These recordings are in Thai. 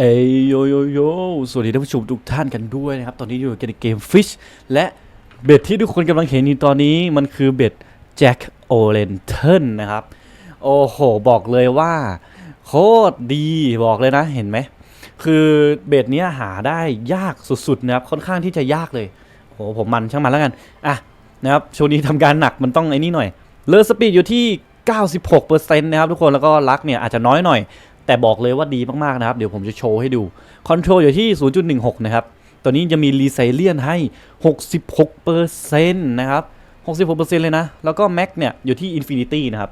เอยโยโยโยสวัสดีท่านผู้ชมทุกท่านกันด้วยนะครับ ตอนนี้อยู่กันในเกม Fish และเบ็ดที่ทุกคนกำลังเห็นอยู่ตอนนี้มันคือเบ็ดแจ็คโอเลนเทนนะครับ โอ้โห บอกเลยว่า โคตรดีบอกเลยนะเห็นไหม คือเบ็ดนี้หาได้ยากสุดๆนะครับ ค่อนข้างที่จะยากเลยโอ้ผมมันช่างมันแล้วกัน อะนะครับช่วงนี้ทำการหนักมันต้องไอ้นี่หน่อยเลอสปีดอยู่ที่96%นะครับทุกคนแล้วก็ลักเนี่ยอาจจะน้อยหน่อย แต่บอกเลยว่าดีมากๆนะครับ เดี๋ยวผมจะโชว์ให้ดูคอนโทรลอยู่ที่ 0.16 นะครับ ตัวนี้จะมีรีไซเลียนให้ 66%นะครับ 66%เลยนะ แล้วก็แม็กเนี่ยอยู่ที่ Infinity นะครับ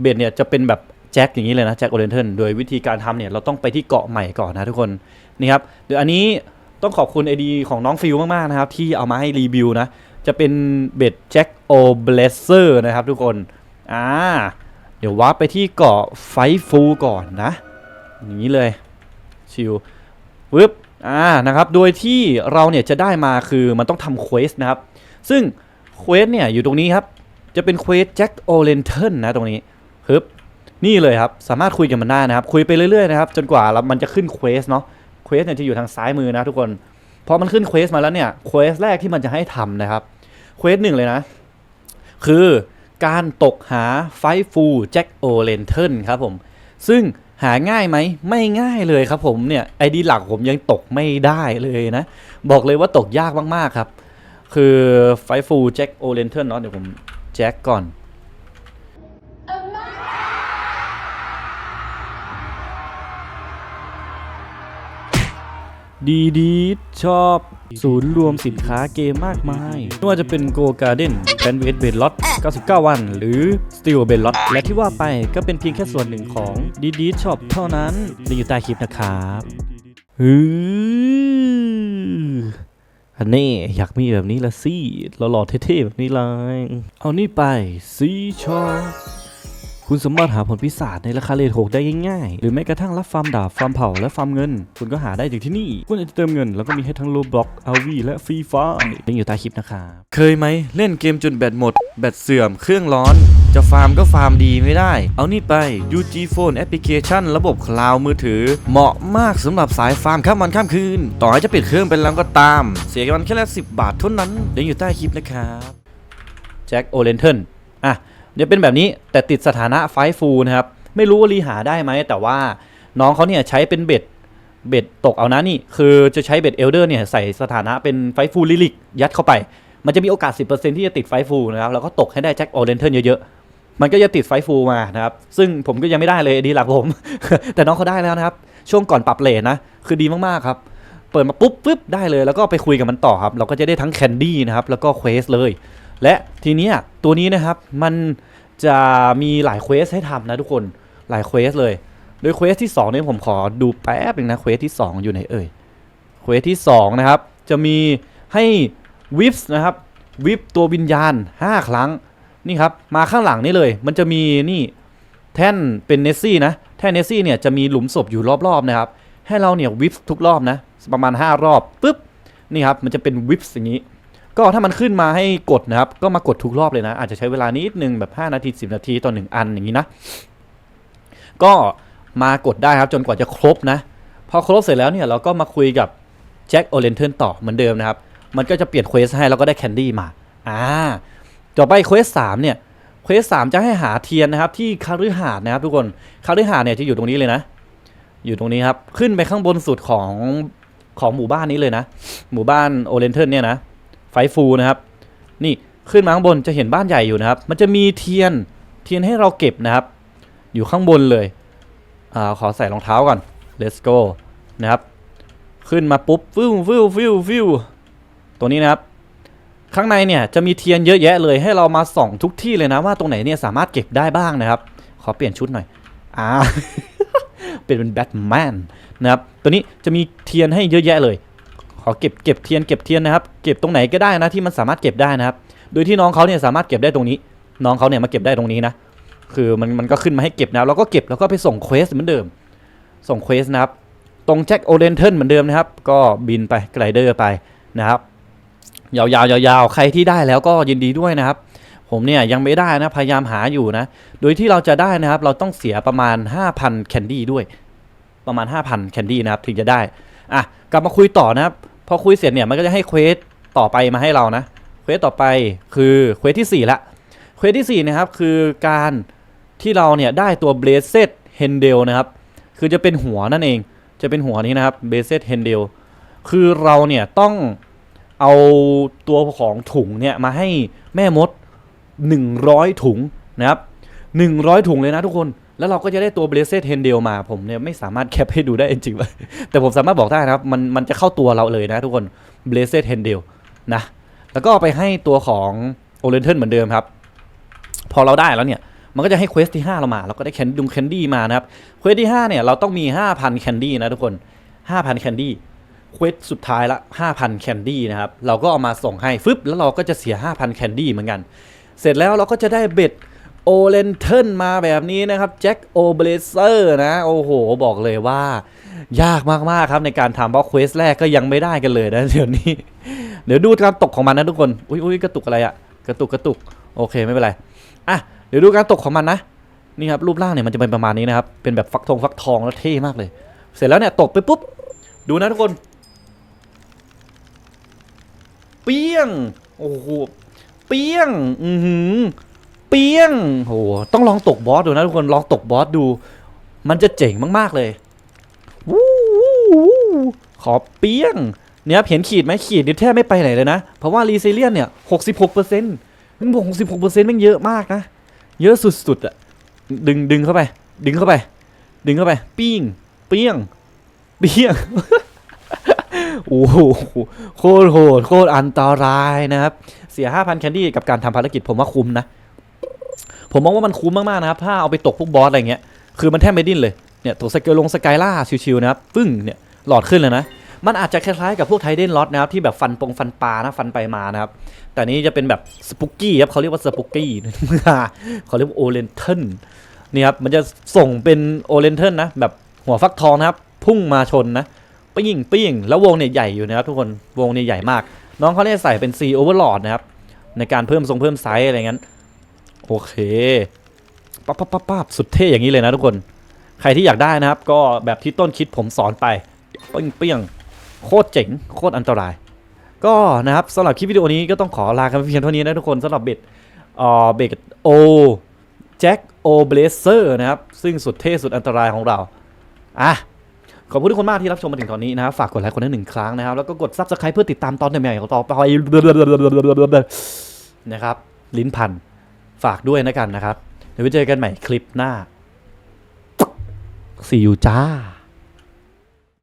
เบสเนี่ยจะเป็นแบบแจ็คอย่างนี้เลยนะแจ็คโอเรนเทนโดยวิธีการทำเนี่ยเราต้องไปที่เกาะใหม่ก่อนนะทุกคนนี่ครับเดี๋ยวอันนี้ต้องขอบคุณไอดีของน้องฟิลมากๆนะครับที่เอามาให้รีวิวนะจะเป็นเบสแจ็คโอเบลเซอร์นะครับทุกคนอ่า เดี๋ยววาร์ปไปที่เกาะไฟฟูก่อนนะอย่างนี้เลยชิลวึบอ่านะครับโดยที่เราเนี่ยจะได้มาคือมันต้องทำเควสนะครับ ซึ่งเควสเนี่ยอยู่ตรงนี้ครับ จะเป็นเควสแจ็คโอเลนเทนนะตรงนี้ฮึบนี่เลยครับ สามารถคุยกับมันได้นะครับ คุยไปเรื่อยๆนะครับ จนกว่าเรามันจะขึ้นเควสเนาะเควสเนี่ยจะอยู่ทางซ้ายมือนะทุกคนพอมันขึ้นเควสมาแล้วเนี่ยเควสแรกที่มันจะให้ทำนะครับเควสหนึ่งเลยนะ คือ การตกหาไฟฟูแจ็คโอเลนเทิลครับผม ซึ่งหาง่ายไหมไม่ง่ายเลยครับผมเนี่ยไอดีหลักผมยังตกไม่ได้เลยนะ บอกเลยว่าตกยากมาก ๆ ครับ คือไฟฟูแจ็คโอเลนเทิลเนาะเดี๋ยวผมแจ็คก่อน ดีดีชอบศูนย์รวมสินค้าเกมมากมาย ไม่ว่าจะเป็น Go Garden แ a นเวสเบลล็อต99 วัน หรือ Steel b e l l o t และที่ว่าไปก็เป็นเพียงแค่ส่วนหนึ่งของดีดีช็อปเท่านั้นลิงอยู่ใต้คลิปนะครับฮืออันนี้อยากมีแบบนี้ละสิหล่อๆเท่ๆแบบนี้เลยเอานี่ไปซีชอ คุณสามารถหาผลพิศาจในราคาเลทหกได้ง่ายๆ หรือแม้กระทั่งรับฟาร์มดาบ ฟาร์มเผา และฟาร์มเงิน คุณก็หาได้จากที่นี่ คุณอาจจะเติมเงิน แล้วก็มีให้ทั้งโลบล็อกอาวีและฟรีไฟลิงก์อยู่ใต้คลิปนะครับ เคยไหมเล่นเกมจนแบตหมด แบตเสื่อม เครื่องร้อน จะฟาร์มก็ฟาร์มดีไม่ได้ เอานี่ไป UG Phone Application ระบบคลาวด์มือถือ เหมาะมากสำหรับสายฟาร์มข้ามวันข้ามคืน ต่อให้จะปิดเครื่องไปแล้วก็ตาม เสียกันแค่ละสิบาทเท่านั้นลิงก์อยู่ใต้คลิปนะครับแจ็คโอเลนเทนอะ เดี๋ยวเป็นแบบนี้แต่ติดสถานะไฟฟูนะครับ ไม่รู้ว่ารีหาได้ไหม แต่ว่าน้องเขาเนี่ยใช้เป็นเบ็ดเบ็ดตกเอานะนี่ คือจะใช้เบ็ดเอลเดอร์เนี่ยใส่สถานะเป็นไฟฟูลิลิกยัดเข้าไป มันจะมีโอกาส 10%ที่จะติดไฟฟูนะครับแล้วก็ตกให้ได้แจ็คโอเรนเทนเยอะๆ มันก็จะติดไฟฟูมานะครับ ซึ่งผมก็ยังไม่ได้เลยดีหลักผม แต่น้องเขาได้แล้วนะครับ ช่วงก่อนปรับเลทนะ คือดีมากๆครับเปิดมาปุ๊บปุ๊บได้เลยแล้วก็ไปคุยกับมันต่อครับ เราก็จะได้ทั้งแคนดี้นะครับแล้วก็เควสเลย และทีนี้ตัวนี้นะครับมันจะมีหลายเควสให้ทำนะทุกคนหลายเควสเลย โดยเควสที่2เนี่ยผมขอดูแป๊บหนึงนะเควสที่ 2 อยู่ไหนเอ่ยเควสที่2นะครับจะมีให้วิปส์นะครับวิปตัววิญญาณ 5 ครั้งนี่ครับมาข้างหลังนี่เลย มันจะมีนี่แท่นเป็นเนสซี่นะแท่นเนสซี่เนี่ยจะมีหลุมศพอยู่รอบๆนะครับให้เราเนี่ยวิปทุกรอบนะประมาณ 5 รอบปุ๊บนี่ครับมันจะเป็นวิปส์อย่างนี้ ก็ถ้ามันขึ้นมาให้กดนะครับ ก็มากดทุกรอบเลยนะ อาจจะใช้เวลานิดนึงแบบ 5 นาที 10 นาทีต่อ1อันอย่างนี้นะ ก็มากดได้ครับจนกว่าจะครบนะ พอครบเสร็จแล้วเนี่ยเราก็มาคุยกับแจ็คโอเลนเทิร์นต่อเหมือนเดิมนะครับ มันก็จะเปลี่ยนเควสให้แล้วก็ได้แคนดี้มา อ่าต่อไปเควสสามเนี่ยเควสสามจะให้หาเทียนนะครับ ที่คาฤหาสน์นะครับทุกคนคาฤหาสน์เนี่ยจะอยู่ตรงนี้เลยนะ อยู่ตรงนี้ครับ ขึ้นไปข้างบนสุดของของหมู่บ้านนี้เลยนะ หมู่บ้านโอเลนเทิร์นเนี่ยนะ ฟูนะครับ นี่ขึ้นมาข้างบนจะเห็นบ้านใหญ่อยู่นะครับ มันจะมีเทียนเทียนให้เราเก็บนะครับ อยู่ข้างบนเลยอ่าขอใส่รองเท้าก่อน let's go นะครับ ขึ้นมาปุ๊บฟิวฟิวฟิวฟิวตัวนี้นะครับ ข้างในเนี่ยจะมีเทียนเยอะแยะเลยให้เรามาส่องทุกที่เลยนะว่าตรงไหนเนี่ยสามารถเก็บได้บ้างนะครับ ขอเปลี่ยนชุดหน่อยอ่าเป็นเป็นแบทแมนนะครับ ตัวนี้จะมีเทียนให้เยอะแยะเลย อเก็บเก็บเทียนเก็บเทียนนะครับ เก็บตรงไหนก็ได้นะที่มันสามารถเก็บได้นะครับ โดยที่น้องเขาเนี่ยสามารถเก็บได้ตรงนี้ น้องเขาเนี่ยมาเก็บได้ตรงนี้นะ คือมันมันก็ขึ้นมาให้เก็บนะเราก็เก็บแล้วก็ไปส่งเควสเหมือนเดิม ส่งเควสนะครับ ตรงแจ็คโอเดนเทนเหมือนเดิมนะครับ ก็บินไปไกลเดอร์ไปนะครับ ยาวๆยาวๆใครที่ได้แล้วก็ยินดีด้วยนะครับ ผมเนี่ยยังไม่ได้นะพยายามหาอยู่นะ โดยที่เราจะได้นะครับ เราต้องเสียประมาณ 5,000 แคนดี้ด้วย ประมาณ 5,000 แคนดี้นะครับถึงจะได้อะกลับมาคุยต่อนะครับ พอคุยเสร็จเนี่ยมันก็จะให้เควสต่อไปมาให้เรานะเควสต่อไปคือเควสที่4ละเควสที่4นะครับคือการที่เราเนี่ยได้ตัว b l a z e d h a n d l e นะครับ คือจะเป็นหัวนั่นเอง จะเป็นหัวนี้นะครับ b l a z e d h a n d l e คือเราเนี่ยต้องเอาตัวของถุงเนี่ยมาให้แม่มด 100 ถุงนะครับ 100 ถุงเลยนะทุกคน แล้วเราก็จะได้ตัว b l a z e d h a n d l e มาผมเนี่ยไม่สามารถแคปให้ดูได้จริงๆแต่ผมสามารถบอกได้นะครับ มันมันจะเข้าตัวเราเลยนะทุกคน b l a z e d h a n d l e นะ แล้วก็ไปให้ตัวของ o r i e n t a l เหมือนเดิมครับ พอเราได้แล้วเนี่ยมันก็จะให้เควสที่ 5 เรามา เราก็ได้แคนดุงแคนดี้มานะครับเควสที่ 5 เนี่ย เราต้องมี 5,000 แคนดี้นะทุกคน 5,000 แคนดี้เควสสุดท้ายละ 5,000 แคนดี้นะครับ เราก็เอามาส่งให้ฟึบแล้วเราก็จะเสีย 5,000 แคนดี้เหมือนกัน เสร็จแล้วเราก็จะได้เบ็ด โอเลนเทนมาแบบนี้นะครับแจ็คโอเบลเซอร์นะ โอ้โห บอกเลยว่า ยากมาก ๆ ครับในการทำเพราะเควสแรกก็ยังไม่ได้กันเลยนะเดี๋ยวนี้ เดี๋ยวดูการตกของมันนะทุกคน อุ้ยอุ้ยกระตุกอะไรอะกระตุกกระตุก โอเคไม่เป็นไร อะ เดี๋ยวดูการตกของมันนะ นี่ครับรูปร่างเนี่ยมันจะเป็นประมาณนี้นะครับ เป็นแบบฟักทองฟักทองแล้วเท่มากเลย เสร็จแล้วเนี่ยตกไปปุ๊บ ดูนะทุกคน เปี้ยง โอ้โห เปี้ยง อือหือ เปี้ยงโหต้องลองตกบอสดูนะทุกคนลองตกบอสดู มันจะเจ๋งมากๆเลยวู้ววขอเปี้ยง เนี่ยเห็นขีดไหมขีดนี่แทบไม่ไปไหนเลยนะ เพราะว่ารีซิเลียนเนี่ยหกสิบหกเปอร์เซ็นต์มันบอกหกสิบหกเปอร์เซ็นต์มันเยอะมากนะ เยอะสุดๆอะดึงดึงเข้าไป ดึงเข้าไป ดึงเข้าไป ปิ้งเปี้ยง เปี้ยงโอ้โหโคตรโหดโคตรอันตรายนะครับ เสีย 5,000 แคนดี้กับการทำภารกิจผมว่าคุ้มนะ ผมมองว่ามันคุ้มมากๆนะครับถ้าเอาไปตกพวกบอสอะไรเงี้ยคือมันแทบไม่ดิ้นเลยเนี่ยตัวสเกลลงสกายล่าชิวๆนะครับปึ้งเนี่ยหลอดขึ้นเลยนะมันอาจจะคล้ายๆกับพวกไทเดนล็อตนะครับที่แบบฟันปงฟันปลานะฟันไปมานะครับแต่นี้จะเป็นแบบสปุกกี้ครับเขาเรียกว่าสปุกกี้เขาเรียกว่าโอเลนเทนนี่ครับมันจะส่งเป็นโอเลนเทนนะแบบหัวฟักทองนะครับพุ่งมาชนนะปิ้งปิ้งแล้ววงเนี่ยใหญ่อยู่นะครับทุกคนวงเนี่ยใหญ่มาก น้องเขาเนี่ยใส่เป็น C Overlord นะครับในการเพิ่มทรงเพิ่มไซส์อะไรเงี้ย โอเคปั๊บปั๊บปั๊บปั๊บสุดเท่อย่างนี้เลยนะทุกคน ใครที่อยากได้นะครับ ก็แบบที่ต้นคิดผมสอนไปเปิ้งปิ้งโคตรเจ๋งโคตรอันตราย ก็นะครับสำหรับคลิปวิดีโอนี้ก็ต้องขอลากันไปเพียงเท่านี้นะทุกคนสำหรับเบ็ดเอ่อเบ็ดโอแจ็คโอเบลเซอร์นะครับ ซึ่งสุดเท่สุดอันตรายของเราอะขอบคุณทุกคนมากที่รับชมมาถึงตอนนี้นะครับฝากกดไลค์คนละหนึ่งครั้งนะครับ แล้วก็กด subscribe เพื่อติดตามตอนใหม่ๆของต่อไปนะครับ ลิ้นพัน ฝากด้วยนะกันนะครับ เดี๋ยวไปเจอกันใหม่คลิปหน้า See you จ้า